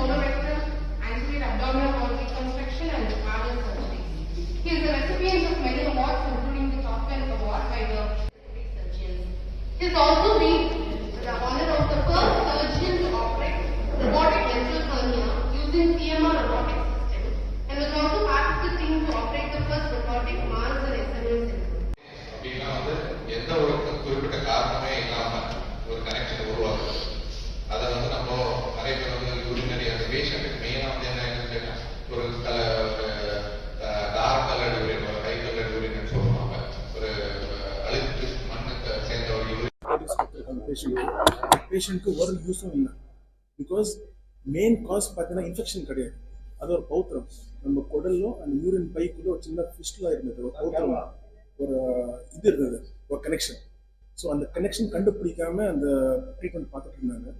follow பேஷண்ட்டுக்கு மெயினாக வந்து என்ன ஒரு யூரின் ஒரு யூரின் சொல்லுவாங்க. ஒரு மண்ணுக்கு சேர்ந்த ஒரு யூரின் ஒரு யூஸும் இல்லை. பிகாஸ் மெயின் காஸ் பார்த்தீங்கன்னா இன்ஃபெக்ஷன் கிடையாது. அது ஒரு பௌத்திரம். நம்ம குடலும் அந்த யூரின் பைக்குள்ள ஒரு சின்ன ஃபிஸ்டலாக இருந்தது. ஒரு பௌத்திரம். ஒரு இது இருந்தது. ஒரு கனெக்ஷன் ஸோ அந்த கனெக்ஷன் கண்டுபிடிக்காம அந்த ட்ரீட்மெண்ட் பார்த்துட்டு இருந்தாங்க.